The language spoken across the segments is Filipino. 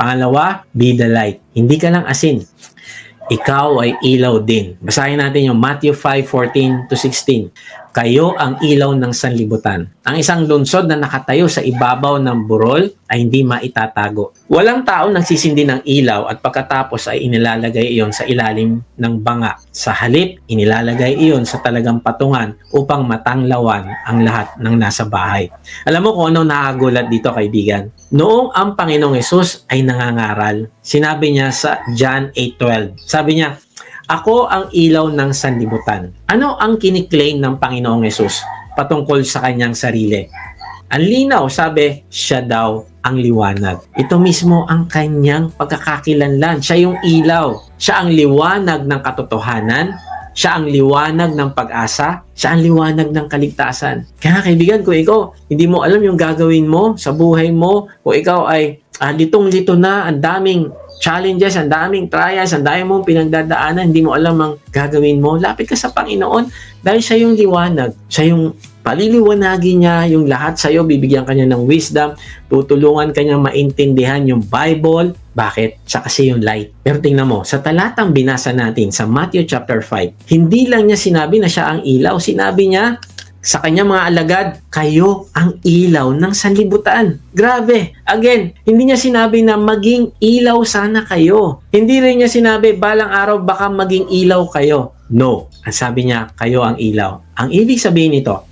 Pangalawa, be the light. Hindi ka lang asin. Ikaw ay ilaw din. Basahin natin yung Matthew 5:14 to 16. Kayo ang ilaw ng sanlibutan. Ang isang lungsod na nakatayo sa ibabaw ng burol ay hindi maitatago. Walang tao nagsisindi ng ilaw at pagkatapos ay inilalagay iyon sa ilalim ng banga. Sa halip, inilalagay iyon sa talagang patungan upang matanglawan ang lahat ng nasa bahay. Alam mo kung ano nakagulat dito kaibigan? Noong ang Panginoong Yesus ay nangangaral, sinabi niya sa John 8.12, sabi niya, Ako ang ilaw ng sanlibutan. Ano ang kiniklaim ng Panginoong Yesus patungkol sa kanyang sarili? Ang linaw, sabi, siya daw ang liwanag. Ito mismo ang kanyang pagkakakilanlan. Siya yung ilaw. Siya ang liwanag ng katotohanan. Siya ang liwanag ng pag-asa. Siya ang liwanag ng kaligtasan. Kaya kaibigan, kung ikaw hindi mo alam yung gagawin mo sa buhay mo, kung ikaw ay ah, litong-lito na, ang daming challenges, ang daming trials, ang daming mong pinagdadaanan, hindi mo alam ang gagawin mo, lapit ka sa Panginoon dahil siya yung liwanag. Siya yung paliliwanagin niya yung lahat sa iyo, bibigyan kanya ng wisdom, tutulungan kanya maintindihan yung Bible. Bakit? Siya kasi yung light. Pero tingnan mo, sa talatang binasa natin sa Matthew chapter 5, hindi lang niya sinabi na siya ang ilaw, sinabi niya sa kanyang mga alagad, kayo ang ilaw ng sanlibutan. Grabe. Again, hindi niya sinabi na maging ilaw sana kayo. Hindi rin niya sinabi, balang araw baka maging ilaw kayo. No. Ang sabi niya, kayo ang ilaw. Ang ibig sabihin nito,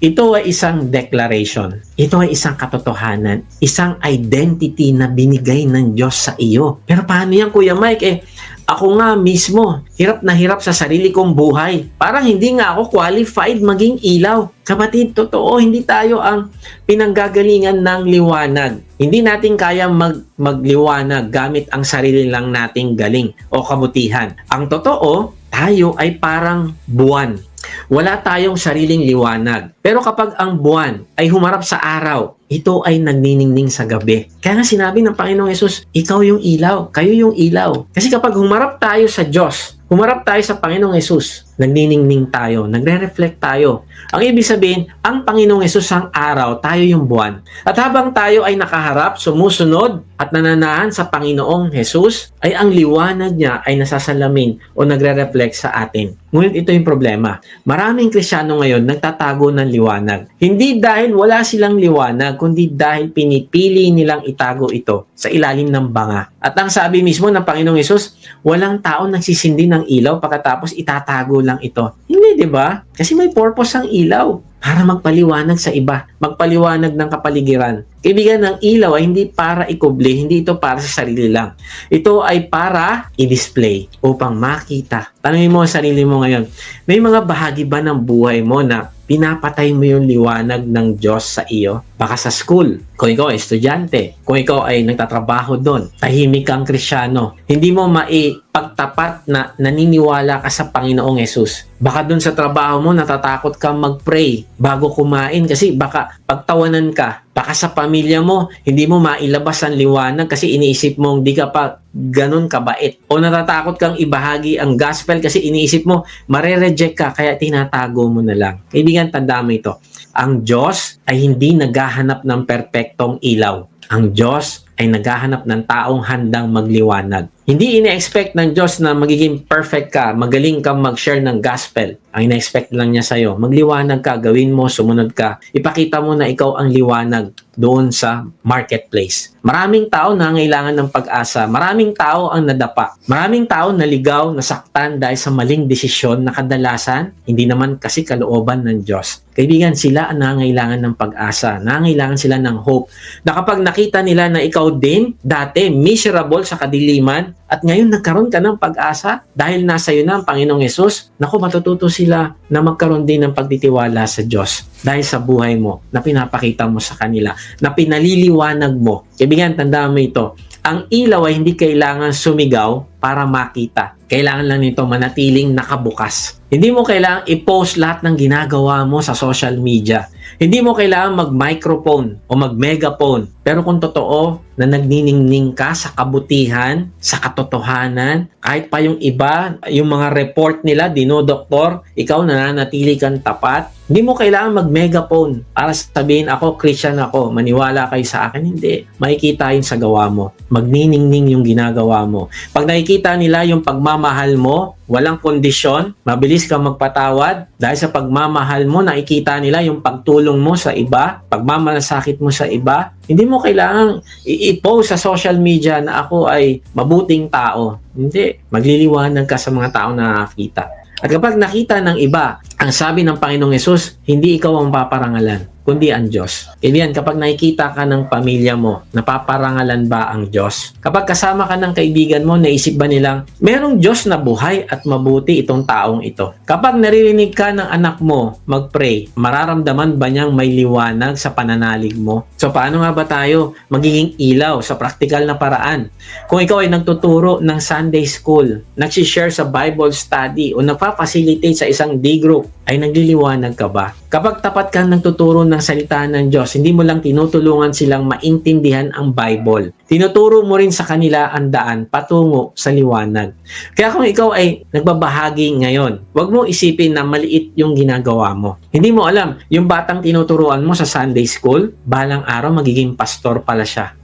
ito ay isang declaration. Ito ay isang katotohanan. Isang identity na binigay ng Diyos sa iyo. Pero paano yan, Kuya Mike? Eh, ako nga mismo, hirap na hirap sa sarili kong buhay. Parang hindi nga ako qualified maging ilaw. Kapatid, totoo, hindi tayo ang pinanggagalingan ng liwanag. Hindi natin kaya mag, magliwanag gamit ang sarili lang nating galing o kabutihan. Ang totoo, tayo ay parang buwan. Wala tayong sariling liwanag. Pero kapag ang buwan ay humarap sa araw, ito ay nagniningning sa gabi. Kaya nga sinabi ng Panginoong Yesus, ikaw yung ilaw, kayo yung ilaw. Kasi kapag humarap tayo sa Diyos, humarap tayo sa Panginoong Yesus, nagniningning tayo, nagre-reflect tayo. Ang ibig sabihin, ang Panginoong Yesus ang araw, tayo yung buwan. At habang tayo ay nakaharap, sumusunod at nananahan sa Panginoong Yesus, ay ang liwanag niya ay nasasalamin o nagre-reflect sa atin. Ngunit ito yung problema. Maraming Krisyano ngayon nagtatago ng liwanag. Hindi dahil wala silang liwanag, kundi dahil pinipili nilang itago ito sa ilalim ng banga. At ang sabi mismo ng Panginoong Yesus, walang tao nagsisindi ng ilaw pagkatapos itatago lang ito. Hindi, di ba? Kasi may purpose ang ilaw para magpaliwanag sa iba, magpaliwanag ng kapaligiran. Kaibigan ng ilaw ay hindi para ikubli, hindi ito para sa sarili lang. Ito ay para i-display upang makita. Tanungin mo ang sarili mo ngayon, may mga bahagi ba ng buhay mo na pinapatay mo yung liwanag ng Diyos sa iyo? Baka sa school, kung ikaw ay estudyante, kung ikaw ay nagtatrabaho doon, tahimik kang krisyano, hindi mo maipagtapat na naniniwala ka sa Panginoong Yesus. Baka doon sa trabaho mo, natatakot kang mag-pray bago kumain kasi baka pagtawanan ka, baka sa pamilya mo, hindi mo mailabas ang liwanag kasi iniisip mo hindi ka pa ganun kabait. O natatakot kang ibahagi ang gospel kasi iniisip mo, mare-reject ka kaya tinatago mo na lang. Kaibigan, tanda mo ito. Ang Diyos ay hindi naghahanap ng perpektong ilaw. Ang Diyos ay naghahanap ng taong handang magliwanag. Hindi ine-expect ng Diyos na magiging perfect ka, magaling kang mag-share ng gospel. Ang ine-expect lang niya sa'yo, magliwanag ka, gawin mo, sumunod ka. Ipakita mo na ikaw ang liwanag doon sa marketplace. Maraming tao na ngailangan ng pag-asa. Maraming tao ang nadapa. Maraming tao naligaw, nasaktan dahil sa maling desisyon na kadalasan, hindi naman kasi kalooban ng Diyos. Kaibigan, sila ang nangailangan ng pag-asa. Nangailangan sila ng hope. Na kapag nakita nila na ikaw din, dati miserable sa kadiliman, at ngayon nagkaroon ka ng pag-asa dahil nasa iyo na ang Panginoong Yesus, naku matututo sila na magkaroon din ng pagtitiwala sa Diyos dahil sa buhay mo na pinapakita mo sa kanila, na pinaliliwanag mo. Kaibigan, tandaan mo ito, ang ilaw ay hindi kailangan sumigaw para makita. Kailangan lang nito manatiling nakabukas. Hindi mo kailangang i-post lahat ng ginagawa mo sa social media. Hindi mo kailangan mag-microphone o mag-megaphone. Pero kung totoo na nagniningning ka sa kabutihan, sa katotohanan, kahit pa yung iba, yung mga report nila, dinodoktor, ikaw nananatili kang tapat, hindi mo kailangan mag-megaphone para sabihin ako, Christian ako, maniwala kayo sa akin. Hindi. Makikita yun sa gawa mo. Magniningning yung ginagawa mo. Pag nakikita nila yung pagmamahal mo, walang kondisyon, mabilis ka magpatawad, dahil sa pagmamahal mo, nakikita nila yung pagtulong mo sa iba, pagmamalasakit mo sa iba, hindi mo kailangang i-post sa social media na ako ay mabuting tao. Hindi. Magliliwanag ka sa mga tao na nakakita. At kapag nakita ng iba, ang sabi ng Panginoong Yesus, hindi ikaw ang paparangalan, kundi ang Diyos. Kaibigan, kapag nakikita ka ng pamilya mo, napaparangalan ba ang Diyos? Kapag kasama ka ng kaibigan mo, naisip ba nilang, merong Diyos na buhay at mabuti itong taong ito? Kapag naririnig ka ng anak mo mag-pray, mararamdaman ba niyang may liwanag sa pananalig mo? So paano nga ba tayo magiging ilaw sa praktikal na paraan? Kung ikaw ay nagtuturo ng Sunday school, nagsishare sa Bible study o nagpa-facilitate sa isang D group, ay nagliliwanag ka ba? Kapag tapat kang nagtuturo ng salita ng Diyos, hindi mo lang tinutulungan silang maintindihan ang Bible. Tinuturo mo rin sa kanila ang daan patungo sa liwanag. Kaya kung ikaw ay nagbabahagi ngayon, huwag mo isipin na maliit yung ginagawa mo. Hindi mo alam, yung batang tinuturuan mo sa Sunday school, balang araw magiging pastor pala siya.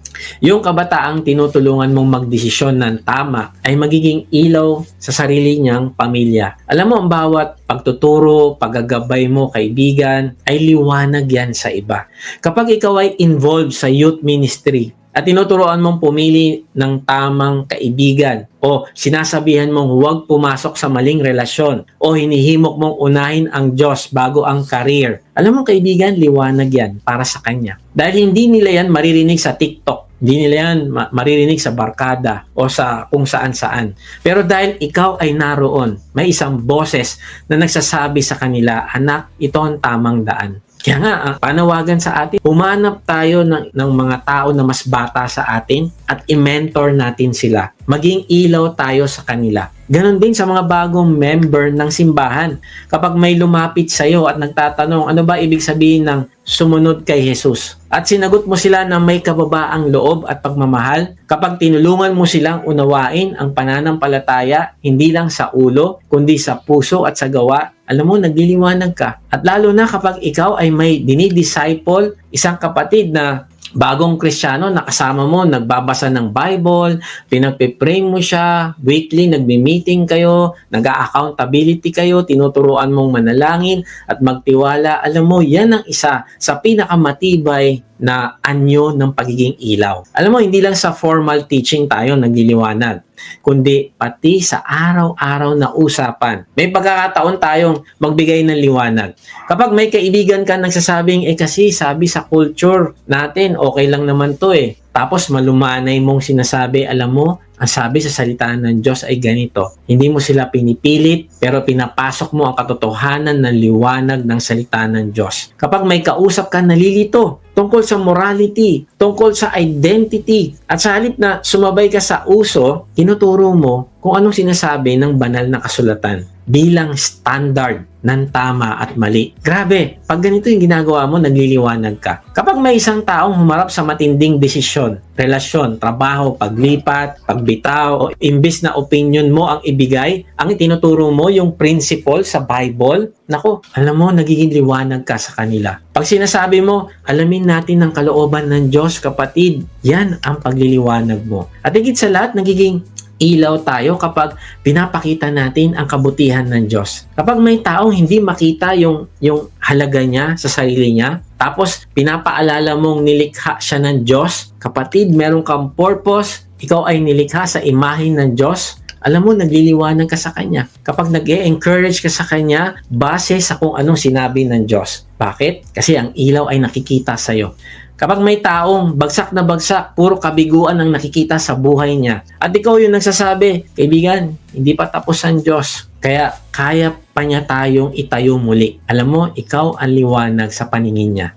Yung kabataang tinutulungan mong magdesisyon ng tama ay magiging ilaw sa sarili niyang pamilya. Alam mo, ang bawat pagtuturo, paggagabay mo, kaibigan, ay liwanag yan sa iba. Kapag ikaw ay involved sa youth ministry, at tinuturoan mong pumili ng tamang kaibigan o sinasabihan mong huwag pumasok sa maling relasyon o hinihimok mong unahin ang Diyos bago ang career. Alam mo kaibigan, liwanag yan para sa Kanya. Dahil hindi nila yan maririnig sa TikTok. Hindi nila yan ma- maririnig sa barkada o sa kung saan-saan. Pero dahil ikaw ay naroon, may isang boses na nagsasabi sa kanila, anak, ito ang tamang daan. Kaya nga, ang panawagan sa atin, humanap tayo ng, ng mga tao na mas bata sa atin at i-mentor natin sila. Maging ilaw tayo sa kanila. Ganon din sa mga bagong member ng simbahan. Kapag may lumapit sa iyo at nagtatanong, ano ba ibig sabihin ng sumunod kay Jesus? At sinagot mo sila na may kababaang loob at pagmamahal, kapag tinulungan mo silang unawain ang pananampalataya, hindi lang sa ulo, kundi sa puso at sa gawa, alam mo, nagliliwanag ka. At lalo na kapag ikaw ay may dinidisciple, isang kapatid na bagong kristyano, nakasama mo, nagbabasa ng Bible, pinagpipray mo siya, weekly, nagmi-meeting kayo, nag-accountability kayo, tinuturuan mong manalangin at magtiwala. Alam mo, yan ang isa sa pinakamatibay na anyo ng pagiging ilaw. Alam mo, hindi lang sa formal teaching tayo nagliliwanag, kundi pati sa araw-araw na usapan. May pagkakataon tayong magbigay ng liwanag. Kapag may kaibigan ka nagsasabing, eh kasi sabi sa culture natin, okay lang naman to eh. Tapos malumanay mong sinasabi, alam mo, ang sabi sa salita ng Diyos ay ganito. Hindi mo sila pinipilit, pero pinapasok mo ang katotohanan ng liwanag ng salita ng Diyos. Kapag may kausap ka, nalilito tungkol sa morality, tungkol sa identity. At sa halip na sumabay ka sa uso, tinuturo mo kung anong sinasabi ng banal na kasulatan bilang standard ng tama at mali. Grabe, pag ganito yung ginagawa mo, nagliliwanag ka. Kapag may isang taong humarap sa matinding desisyon, relasyon, trabaho, paglipat, pagbitaw, o imbis na opinion mo ang ibigay, ang itinuturo mo yung principle sa Bible, nako, alam mo, nagiging liwanag ka sa kanila. Pag sinasabi mo, alamin natin ang kalooban ng Diyos, kapatid, yan ang pagliliwanag mo. At higit sa lahat, nagiging ilaw tayo kapag pinapakita natin ang kabutihan ng Diyos. Kapag may taong hindi makita yung, yung halaga niya sa sarili niya, tapos pinapaalala mong nilikha siya ng Diyos, kapatid, meron kang purpose, ikaw ay nilikha sa imahin ng Diyos, alam mo, nagliliwanag ka sa Kanya. Kapag nag encourage ka sa Kanya, base sa kung anong sinabi ng Diyos. Bakit? Kasi ang ilaw ay nakikita sa'yo. Kapag may taong bagsak na bagsak, puro kabiguan ang nakikita sa buhay niya. At ikaw yung nagsasabi, kaibigan, hindi pa tapos ang Diyos. Kaya kaya pa niya tayong itayo muli. Alam mo, ikaw ang liwanag sa paningin niya.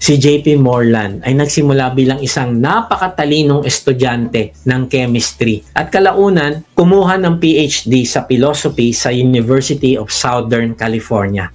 Si JP Morland ay nagsimula bilang isang napakatalinong estudyante ng chemistry at kalaunan kumuha ng PhD sa philosophy sa University of Southern California.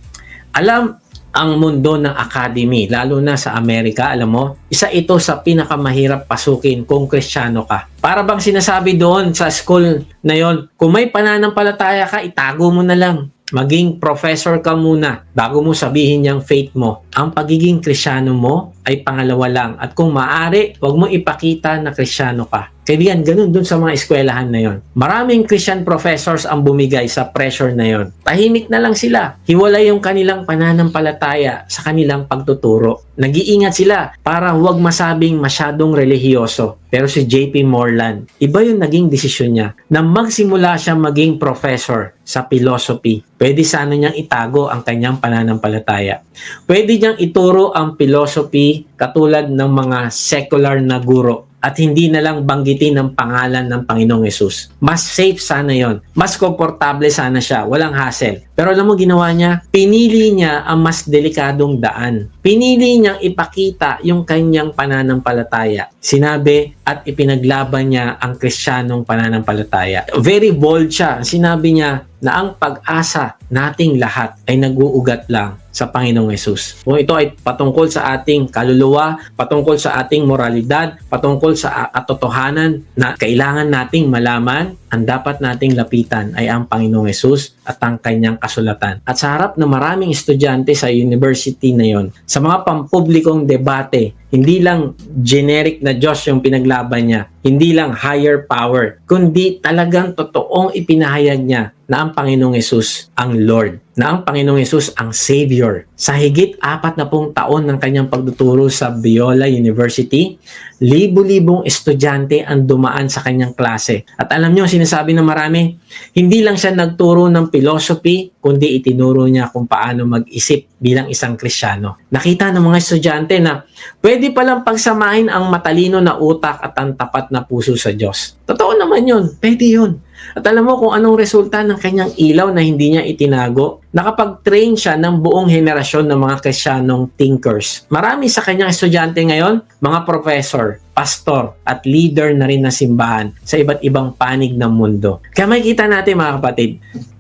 Alam ang mundo ng academy, lalo na sa Amerika, alam mo, isa ito sa pinakamahirap pasukin kung kristyano ka. Para bang sinasabi doon sa school na yon, kung may pananampalataya ka, itago mo na lang. Maging professor ka muna bago mo sabihin yung faith mo. Ang pagiging kristyano mo ay pangalawa lang. At kung maaari, huwag mo ipakita na kristyano ka. Kaibigan, ganun dun sa mga eskwelahan na yon. Maraming Christian professors ang bumigay sa pressure na yon. Tahimik na lang sila. Hiwalay yung kanilang pananampalataya sa kanilang pagtuturo. Nag-iingat sila para huwag masabing masyadong relihiyoso. Pero si JP Morland, iba yung naging desisyon niya na magsimula siya maging professor sa philosophy. Pwede sana niyang itago ang kanyang pananampalataya. Pwede niyang ituro ang philosophy katulad ng mga secular na guro at hindi na lang banggitin ang pangalan ng Panginoong Yesus. Mas safe sana yon. Mas komportable sana siya. Walang hassle. Pero alam mo ginawa niya? Pinili niya ang mas delikadong daan. Pinili niyang ipakita yung kanyang pananampalataya. Sinabi at ipinaglaban niya ang kristyanong pananampalataya. Very bold siya. Sinabi niya na ang pag-asa nating lahat ay nag-uugat lang sa Panginoong Yesus. Kung ito ay patungkol sa ating kaluluwa, patungkol sa ating moralidad, patungkol sa katotohanan na kailangan nating malaman, ang dapat nating lapitan ay ang Panginoong Yesus at ang kanyang kasulatan. At sa harap ng maraming estudyante sa university na yon, sa mga pampublikong debate, hindi lang generic na Diyos yung pinaglaban niya, hindi lang higher power, kundi talagang totoong ipinahayag niya na ang Panginoong Yesus ang Lord, na ang Panginoong Yesus ang Savior. Sa higit apat na pong taon ng kanyang pagtuturo sa Biola University, libo-libong estudyante ang dumaan sa kanyang klase. At alam niyo, sinasabi ng marami, hindi lang siya nagturo ng philosophy, kundi itinuro niya kung paano mag-isip bilang isang Krisyano. Nakita ng mga estudyante na pwede palang pagsamahin ang matalino na utak at ang tapat na puso sa Diyos. Totoo naman yun. Pwede yun. At alam mo kung anong resulta ng kanyang ilaw na hindi niya itinago? Nakapag-train siya ng buong henerasyon ng mga Krisyanong thinkers. Marami sa kanyang estudyante ngayon, mga professor, pastor, at leader na rin ng simbahan sa iba't ibang panig ng mundo. Kaya makikita natin mga kapatid,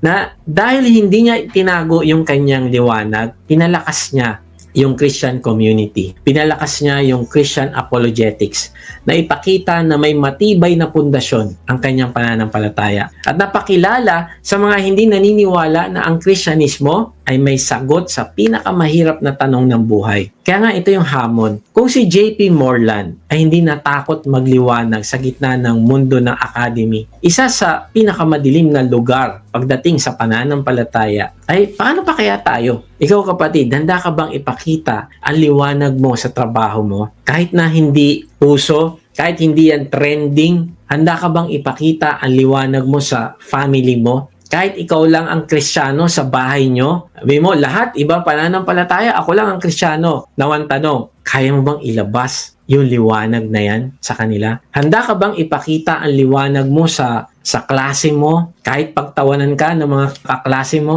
na dahil hindi niya itinago yung kanyang liwanag, pinalakas niya yung Christian community. Pinalakas niya yung Christian apologetics na ipakita na may matibay na pundasyon ang kanyang pananampalataya. At napakilala sa mga hindi naniniwala na ang Kristyanismo ay may sagot sa pinakamahirap na tanong ng buhay. Kaya nga ito yung hamon. Kung si JP Morland ay hindi natakot magliwanag sa gitna ng mundo ng academy, isa sa pinakamadilim na lugar pagdating sa pananampalataya ay paano pa kaya tayo? Ikaw kapatid, handa ka bang ipakita ang liwanag mo sa trabaho mo? Kahit na hindi puso, kahit hindi yan trending, handa ka bang ipakita ang liwanag mo sa family mo? Kahit ikaw lang ang kristyano sa bahay nyo, sabi mo, lahat iba pananampalataya, ako lang ang kristyano. Nawan tanong, kaya mo bang ilabas yung liwanag na yan sa kanila? Handa ka bang ipakita ang liwanag mo sa sa klase mo, kahit pagtawanan ka ng mga kaklase mo,